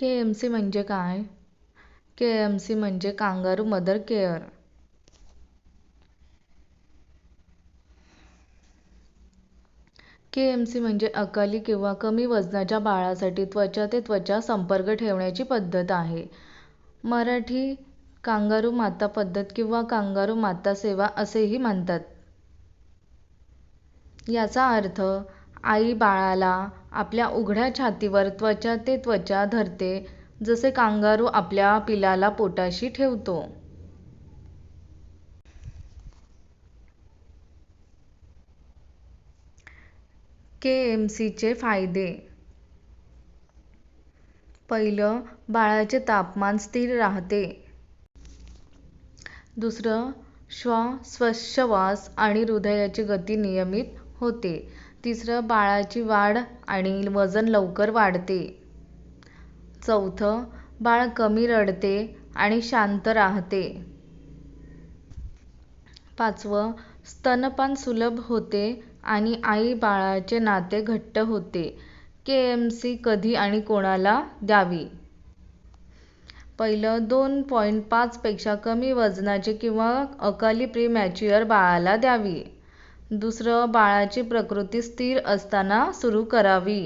के M C म्हणजे काय? K M C म्हणजे kangaroo mother care. K M C म्हणजे अकाली किंवा कमी वजनाच्या बाळासाठी त्वचा ते त्वचा संपर्क ठेवण्याची पद्धत आहे. मराठी कांगारू माता पद्धत किंवा कांगारू माता सेवा असेही म्हणतात. याचा अर्थ आई बाळाला आपल्या उघड्या छातीवर त्वचा ते त्वचा धरते जसे कांगारू आपल्या पिलाला पोटाशी ठेवतो. के एम सीचे फायदे पहिलं बाळाचे तापमान स्थिर राहते. दुसरं श्वास श्वासोच्छवास आणि हृदयाची गती नियमित होते. तिसरं बाळाची वाढ आणि वजन लवकर वाढते. चौथं बाळ कमी रडते आणि शांत राहते. पाचवं स्तनपान सुलभ होते आणि आई बाळाचे नाते घट्ट होते. के एम सी कधी आणि कोणाला द्यावी? पहिलं दोन पॉईंट पाचपेक्षा कमी वजनाचे किंवा अकाली प्री-मॅच्युअर बाळाला द्यावी. दुसरं बाळाची प्रकृती स्थिर असताना सुरू करावी.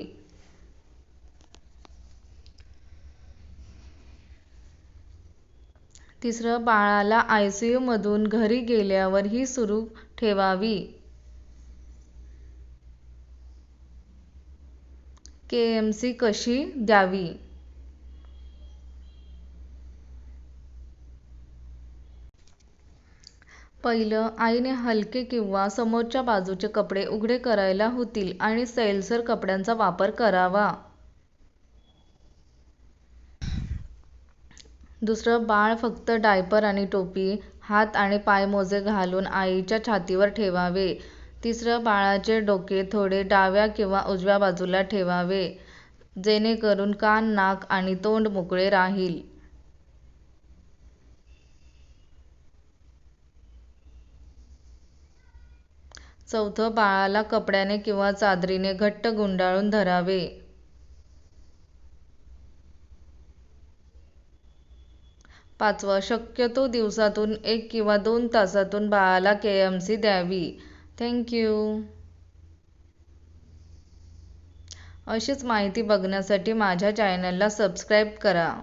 तिसरं बाळाला आयसीयूमधून घरी गेल्यावर ही सुरू ठेवावी. के एम सी कशी द्यावी? पहिलं आईने हलके किंवा समोरच्या बाजूचे कपडे उघडे करायला होतील आणि सैलसर कपड्यांचा वापर करावा. दुसरं बाळ फक्त डायपर आणि टोपी, हात आणि पायमोजे घालून आईच्या छातीवर ठेवावे. तिसरं बाळाचे डोके थोडे डाव्या किंवा उजव्या बाजूला ठेवावे जेणेकरून कान, नाक आणि तोंड मोकळे राहील. चौथं बाळाला कपड्याने किंवा चादरीने घट्ट गुंडाळून धरावे. पाचवं शक्यतो दिवसातून एक किंवा दोन तासातून बाळाला के एम सी द्यावी. Thank you. अशीच माहिती बघण्यासाठी माझ्या चॅनलला सबस्क्राईब करा.